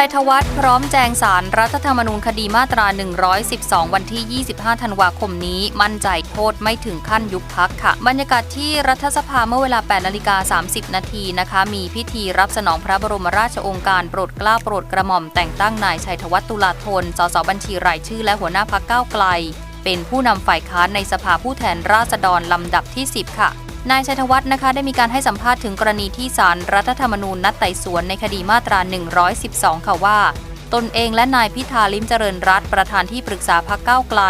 ชัยธวัฒน์พร้อมแจงสารรัฐธรรมนูญคดีมาตรา 112 วันที่ 25 ธันวาคมนี้ มั่นใจโทษไม่ถึงขั้นยุบพักค่ะ บรรยากาศที่รัฐสภาเมื่อเวลา 8 นาฬิกา 30 นาทีนะคะ มีพิธีรับสนองพระบรมราชโองการโปรดเกล้าโปรดกระหม่อมแต่งตั้งนายชัยธวัฒน์ตุลาธน สสบัญชีรายชื่อและหัวหน้าพักก้าวไกล เป็นผู้นำฝ่ายค้านในสภาผู้แทนราษฎรลำดับที่ 10 ค่ะ นายชัยธวัฒน์นะคะได้มีการให้สัมภาษณ์ถึงกรณีที่ศาลรรัฐธรรมนูญนัดไต่สวนในคดีมาตรา 112 ค่ะว่า ตนเองและนายพิธาลิมเจริญรัตประธานที่ปรึกษาพักก้าวไกล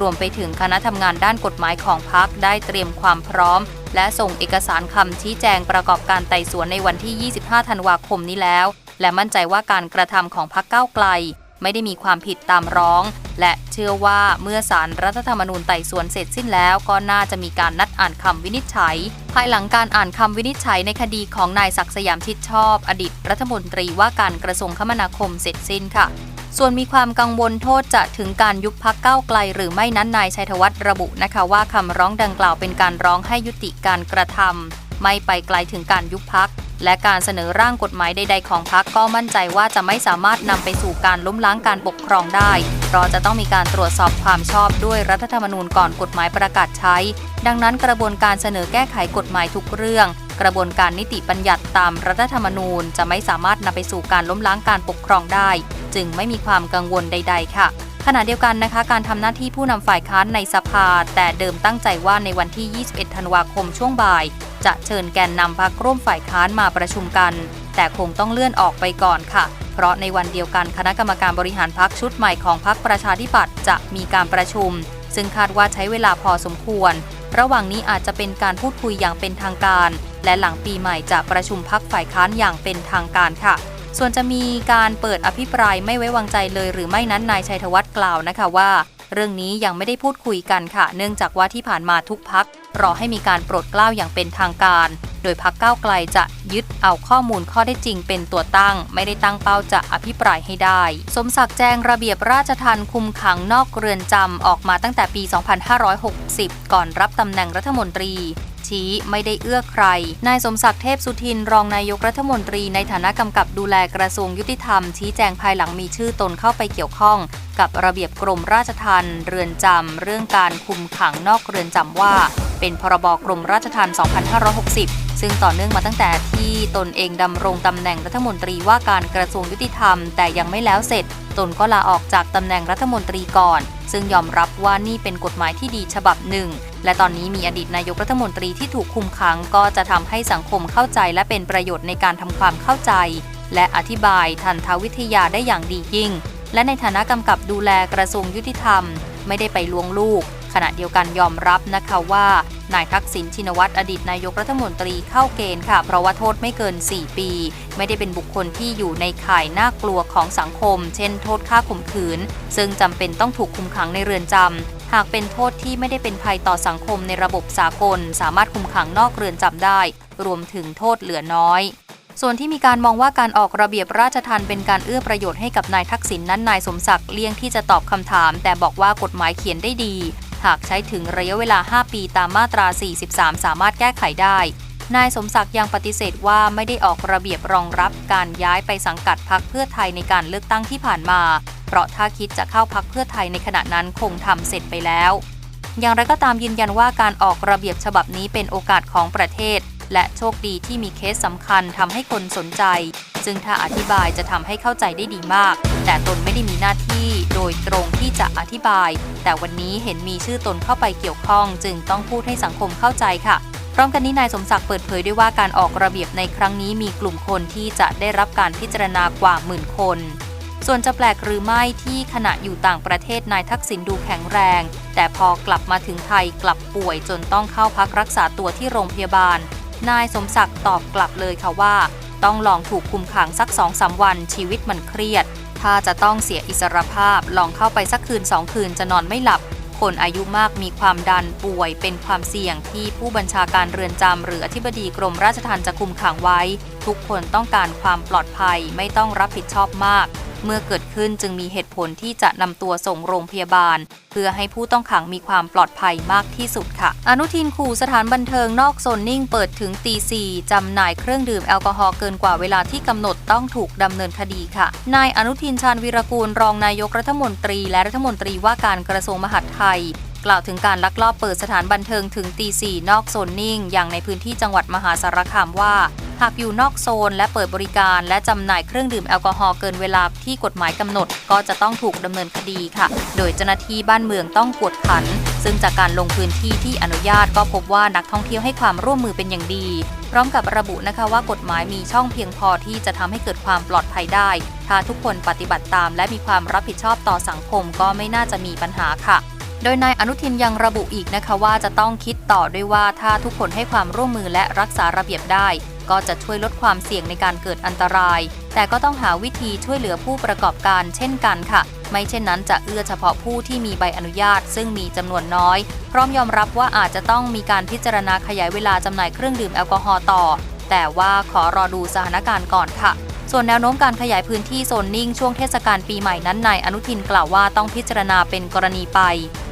รวมไปถึงคณะทำงานด้านกฎหมายของพักได้เตรียมความพร้อม และส่งเอกสารคำชี้แจงประกอบการไต่สวนในวันที่ 25 ธันวาคมนี้แล้ว และมั่นใจว่าการกระทำของพักก้าวไกล ไม่ได้มีความผิดตามร้อง และเชื่อว่าเมื่อสารรัฐธรรมนูญไต่สวนเสร็จสิ้นแล้ว ก็น่าจะมีการนัดอ่านคำวินิจฉัย ภายหลังการอ่านคำวินิจฉัยในคดีของนายศักสยามชิดชอบ อดีตรัฐมนตรีว่าการกระทรวงคมนาคมเสร็จสิ้นค่ะส่วนมีความกังวลโทษจะถึงการยุบพักเก้าไกลหรือไม่นั้นนายชัยธวัฒน์ระบุนะคะว่าคำร้องดังกล่าวเป็นการร้องให้ยุติการกระทำไม่ไปไกลถึงการยุบพัก และการเสนอร่างกฎหมายใด ๆ ของพรรคก็มั่นใจว่าจะไม่สามารถนำไปสู่การล้มล้างการปกครองได้ เพราะจะต้องมีการตรวจสอบความชอบด้วยรัฐธรรมนูญก่อนกฎหมายประกาศใช้ ดังนั้นกระบวนการเสนอแก้ไขกฎหมายทุกเรื่อง กระบวนการนิติบัญญัติตามรัฐธรรมนูญ จะไม่สามารถนำไปสู่การล้มล้างการปกครองได้ จึงไม่มีความกังวลใด ๆ ค่ะขณะเดียวกันนะคะการทำหน้าที่ผู้นำฝ่ายค้านในสภา แต่เดิมตั้งใจว่าในวันที่ 21 ธันวาคมช่วงบ่าย จะเชิญแกนนำพักร่วมฝ่ายค้านมาประชุมกัน แต่คงต้องเลื่อนออกไปก่อนค่ะ เพราะในวันเดียวกันคณะกรรมการบริหารพักชุดใหม่ของพักประชาธิปัตย์จะมีการประชุม ซึ่งคาดว่าใช้เวลาพอสมควร ระหว่างนี้อาจจะเป็นการพูดคุยอย่างเป็นทางการ และหลังปีใหม่จะประชุมพักฝ่ายค้านอย่างเป็นทางการค่ะส่วนจะมีการเปิดอภิปรายไม่ไว้วางใจเลยหรือไม่นั้นนายชัยธวัฒน์กล่าวนะคะว่า เรื่องนี้ยังไม่ได้พูดคุยกันค่ะ เนื่องจากว่าที่ผ่านมาทุกพัก รอให้มีการโปรดเกล้าอย่างเป็นทางการ โดยพักก้าวไกลจะยึดเอาข้อมูลข้อได้จริงเป็นตัวตั้ง ไม่ได้ตั้งเป้าจะอภิปรายให้ได้ สมศักดิ์แจงระเบียบราชทันคุมขังนอกเรือนจำออกมาตั้งแต่ปี 2560 ก่อนรับตำแหน่งรัฐมนตรีชี้ไม่ได้เอื้อใคร นายสมศักดิ์เทพสุทิน รองนายกรัฐมนตรีในฐานะกำกับดูแลกระทรวงยุติธรรม ชี้แจงภายหลังมีชื่อตนเข้าไปเกี่ยวข้อง กับระเบียบกรมราชทัณฑ์เรือนจำเรื่องการคุมขังนอกเรือนจำว่า เป็นพรบกรมราชทัณฑ์2560 ซึ่งต่อเนื่องมาตั้งแต่ที่ตนเองดำรงตำแหน่งรัฐมนตรีว่าการกระทรวงยุติธรรม แต่ยังไม่แล้วเสร็จ ตนก็ลาออกจากตำแหน่งรัฐมนตรีก่อน ซึ่งยอมรับว่านี่เป็นกฎหมายที่ดีฉบับหนึ่ง และตอนนี้มีอดีตนายกรัฐมนตรีที่ถูกคุมขัง ก็จะทำให้สังคมเข้าใจและเป็นประโยชน์ในการทำความเข้าใจ และอธิบายทันทวิทยาได้อย่างดียิ่ง และในฐานะกำกับดูแลกระทรวงยุติธรรม ไม่ได้ไปลวงลูก ขณะเดียวกันยอมรับนะคะว่านายทักษิณชินวัตรอดีตนายกรัฐมนตรีเข้าเกณฑ์ค่ะ เพราะว่าโทษไม่เกิน 4 ปี ไม่ได้เป็นบุคคลที่อยู่ในข่ายน่ากลัวของสังคม เช่นโทษฆ่าข่มขืน ซึ่งจำเป็นต้องถูกคุมขังในเรือนจำหากเป็นโทษที่ไม่ได้เป็นภัยต่อสังคมในระบบสากล สามารถคุมขังนอกเรือนจำได้ รวมถึงโทษเหลือน้อยส่วนที่มีการมองว่าการออกระเบียบราชทัณฑ์เป็นการเอื้อประโยชน์ให้กับนายทักษิณนนั้นนายสมศักดิ์เลี่ยงที่จะตอบคำถาม แต่บอกว่ากฎหมายเขียนได้ดี หากใช้ถึงระยะเวลา 5 ปีตามมาตรา 43 สามารถแก้ไขได้ นายสมศักดิ์ยังปฏิเสธว่าไม่ได้ออกระเบียบรองรับการย้ายไปสังกัดพักเพื่อไทยในการเลือกตั้งที่ผ่านมา เพราะถ้าคิดจะเข้าพักเพื่อไทยในขณะนั้นคงทำเสร็จไปแล้ว อย่างไรก็ตามยืนยันว่าการออกระเบียบฉบับนี้เป็นโอกาสของประเทศ และโชคดีที่มีเคสสำคัญทำให้คนสนใจ ซึ่งถ้าอธิบายจะทำให้เข้าใจได้ดีมาก แต่ตนไม่ได้มีหน้าที่ โดยตรงที่จะอธิบาย แต่วันนี้เห็นมีชื่อตนเข้าไปเกี่ยวข้อง จึงต้องพูดให้สังคมเข้าใจค่ะพร้อมกันนี้นายสมศักดิ์เปิดเผยด้วยว่าการออกระเบียบในครั้งนี้มีกลุ่มคนที่จะได้รับการพิจารณากว่าหมื่นคน ส่วนจะแปลกหรือไม่ที่ขณะอยู่ต่างประเทศนายทักษิณดูแข็งแรง แต่พอกลับมาถึงไทยกลับป่วยจนต้องเข้าพักรักษาตัวที่โรงพยาบาล นายสมศักดิ์ตอบกลับเลยค่ะว่า ต้องลองถูกคุมขังสักสองสาวันชีวิตมันเครียด ถ้าจะต้องเสียอิสรภาพลองเข้าไปสักคืนสองคืนจะนอนไม่หลับ คนอายุมากมีความดันป่วยเป็นความเสี่ยงที่ผู้บัญชาการเรือนจำหรืออธิบดีกรมราชทัณฑ์จะคุมขังไว้ ทุกคนต้องการความปลอดภัยไม่ต้องรับผิดชอบมาก เมื่อเกิดขึ้นจึงมีเหตุผลที่จะนำตัวส่งโรงพยาบาล เพื่อให้ผู้ต้องขังมีความปลอดภัยมากที่สุดค่ะ อนุทินขู่สถานบันเทิงนอกโซนนิ่งเปิดถึงตีสี่จำหน่ายเครื่องดื่มแอลกอฮอล์เกินกว่าเวลาที่กำหนดต้องถูกดำเนินคดีค่ะ นายอนุทินชาญวีรกูลรองนายกรัฐมนตรี และรัฐมนตรีว่าการกระทรวงมหาดไทย กล่าวถึงการลักลอบเปิดสถานบันเทิงถึงตีสี่นอกโซนนิ่ง อย่างในพื้นที่จังหวัดมหาสารคามว่า หากอยู่นอกโซนและเปิดบริการ และจำหน่ายเครื่องดื่มแอลกอฮอล์เกินเวลาที่กฎหมายกำหนด ก็จะต้องถูกดำเนินคดีค่ะ โดยเจ้าหน้าที่บ้านเมืองต้องกวดขัน ซึ่งจากการลงพื้นที่ที่อนุญาตก็พบว่านักท่องเที่ยวให้ความร่วมมือเป็นอย่างดี พร้อมกับระบุนะคะว่ากฎหมายมีช่องเพียงพอที่จะทำให้เกิดความปลอดภัยได้ ถ้าทุกคนปฏิบัติตาม และมีความรับผิดชอบต่อสังคมก็ไม่น่าจะมีปัญหาค่ะ โดยนายอนุทินยังระบุอีกนะคะว่าจะต้องคิดต่อด้วยว่าถ้าทุกคนให้ความร่วมมือและรักษาระเบียบได้ ก็จะช่วยลดความเสี่ยงในการเกิดอันตราย แต่ก็ต้องหาวิธีช่วยเหลือผู้ประกอบการเช่นกันค่ะ ไม่เช่นนั้นจะเอื้อเฉพาะผู้ที่มีใบอนุญาต ซึ่งมีจำนวนน้อย พร้อมยอมรับว่าอาจจะต้องมีการพิจารณาขยายเวลาจำหน่ายเครื่องดื่มแอลกอฮอล์ต่อ แต่ว่าขอรอดูสถานการณ์ก่อนค่ะ ส่วนแนวโน้มการขยายพื้นที่โซนนิ่งช่วงเทศกาลปีใหม่นั้นนายอนุทินกล่าวว่าต้องพิจารณาเป็นกรณีไป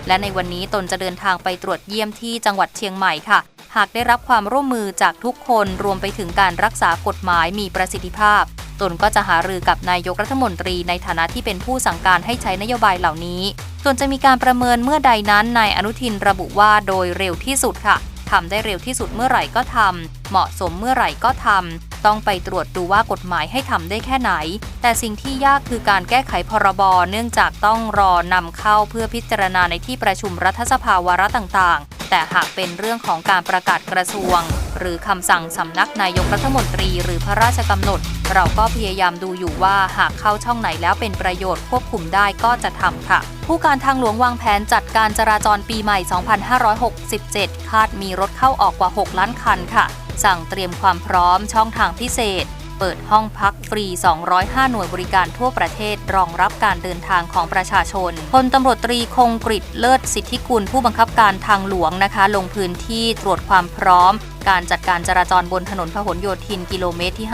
และในวันนี้ตนจะเดินทางไปตรวจเยี่ยมที่จังหวัดเชียงใหม่ค่ะ หากได้รับความร่วมมือจากทุกคนรวมไปถึงการรักษากฎหมายมีประสิทธิภาพ ตนก็จะหารือกับนายกรัฐมนตรีในฐานะที่เป็นผู้สั่งการให้ใช้นโยบายเหล่านี้ส่วนจะมีการประเมินเมื่อใดนั้นนายอนุทินระบุว่าโดยเร็วที่สุดค่ะทำได้เร็วที่สุดเมื่อไหร่ก็ทำเหมาะสมเมื่อไหร่ก็ทำ ต้องไปตรวจดูว่ากฎหมายให้ทำได้แค่ไหน แต่สิ่งที่ยากคือการแก้ไขพรบเนื่องจากต้องรอนำเข้าเพื่อพิจารณาในที่ประชุมรัฐสภาวาระต่างๆ แต่หากเป็นเรื่องของการประกาศกระทรวง หรือคำสั่งสำนักนายกรัฐมนตรีหรือพระราชกำหนด เราก็พยายามดูอยู่ว่าหากเข้าช่องไหนแล้วเป็นประโยชน์ควบคุมได้ก็จะทำค่ะผู้การทางหลวงวางแผนจัดการจราจรปีใหม่ 2567 คาดมีรถเข้าออกกว่า 6 ล้านคันค่ะ สั่งเตรียมความพร้อมช่องทางพิเศษ เปิดห้องพักฟรี 205 หน่วยบริการทั่วประเทศ รองรับการเดินทางของประชาชน พลตำรวจตรีคงกริตเลิศสิทธิกุลผู้บังคับการทางหลวงนะคะ ลงพื้นที่ตรวจความพร้อม การจัดการจราจรบนถนนพหลโยธินกิโลเมตรที่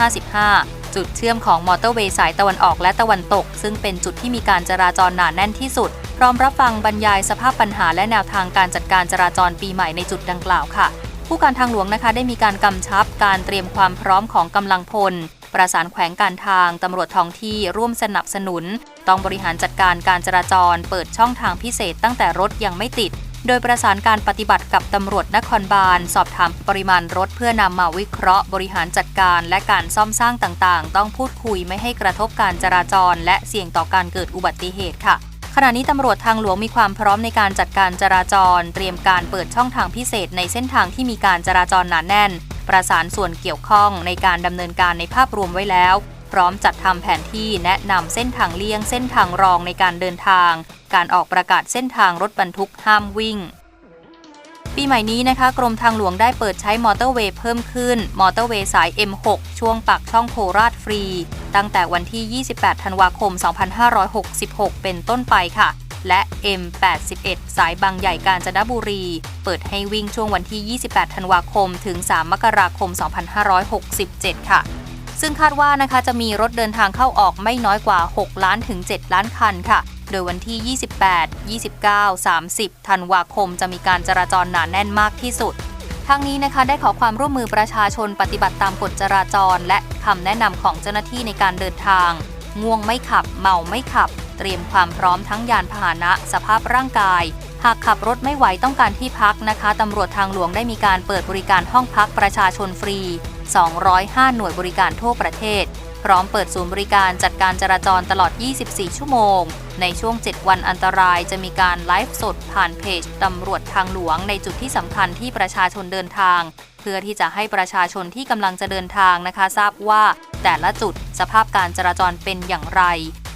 55จุดเชื่อมของมอเตอร์เวย์สายตะวันออกและตะวันตก ซึ่งเป็นจุดที่มีการจราจรหนาแน่นที่สุด พร้อมรับฟังบรรยายสภาพปัญหาและแนวทางการจัดการจราจรปีใหม่ในจุดดังกล่าวค่ะ ผู้การทางหลวงนะคะได้มีการกำชับการเตรียมความพร้อมของกำลังพล ประสานแขวงการทางตำรวจท้องที่ร่วมสนับสนุน ต้องบริหารจัดการการจราจร เปิดช่องทางพิเศษตั้งแต่รถยังไม่ติด โดยประสานการปฏิบัติกับตำรวจนครบาล สอบถามปริมาณรถเพื่อนำมาวิเคราะห์ บริหารจัดการและการซ่อมสร้างต่างๆ ต้องพูดคุยไม่ให้กระทบการจราจร และเสี่ยงต่อการเกิดอุบัติเหตุค่ะ ขณะนี้ตำรวจทางหลวงมีความพร้อมในการจัดการจราจร เตรียมการเปิดช่องทางพิเศษในเส้นทางที่มีการจราจรหนาแน่น ประสานส่วนเกี่ยวข้องในการดำเนินการในภาพรวมไว้แล้ว พร้อมจัดทำแผนที่แนะนำเส้นทางเลี่ยงเส้นทางรองในการเดินทาง การออกประกาศเส้นทางรถบรรทุกห้ามวิ่ง ปีใหม่นี้นะคะ กรมทางหลวงได้เปิดใช้มอเตอร์เวย์เพิ่มขึ้น มอเตอร์เวย์สาย M6 ช่วงปากช่องโคราชฟรี ตั้งแต่วันที่ 28 ธันวาคม 2566 เป็นต้นไปค่ะ และ M81 สายบางใหญ่กาญจนบุรี เปิดให้วิ่งช่วงวันที่ 28 ธันวาคม ถึง 3 มกราคม 2567 ค่ะซึ่งคาดว่านะคะจะมีรถเดินทางเข้าออกไม่น้อยกว่า 6 ล้านถึง 7 ล้านคันค่ะ โดยวันที่ 28 29 30 ธันวาคมจะมีการจราจรหนาแน่นมากที่สุด ทั้งนี้นะคะได้ขอความร่วมมือประชาชนปฏิบัติตามกฎจราจร และคำแนะนำของเจ้าหน้าที่ในการเดินทาง ง่วงไม่ขับ เมาไม่ขับ เตรียมความพร้อมทั้งยานพาหนะ สภาพร่างกาย หากขับรถไม่ไหวต้องการที่พักนะคะตำรวจทางหลวงได้มีการเปิดบริการห้องพักประชาชนฟรี 205 หน่วยบริการทั่วประเทศ พร้อมเปิดศูนย์บริการจัดการจราจรตลอด 24 ชั่วโมง ในช่วง 7 วันอันตรายจะมีการไลฟ์สดผ่านเพจตำรวจทางหลวงในจุดที่สำคัญที่ประชาชนเดินทาง เพื่อที่จะให้ประชาชนที่กำลังจะเดินทางนะคะ ทราบว่า แต่ละจุดสภาพการจราจรเป็นอย่างไร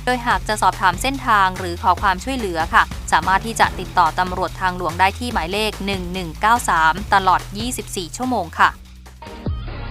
โดยหากจะสอบถามเส้นทางหรือขอความช่วยเหลือค่ะ สามารถที่จะติดต่อตำรวจทางหลวงได้ที่หมายเลข 1193 ตลอด 24 ชั่วโมงค่ะ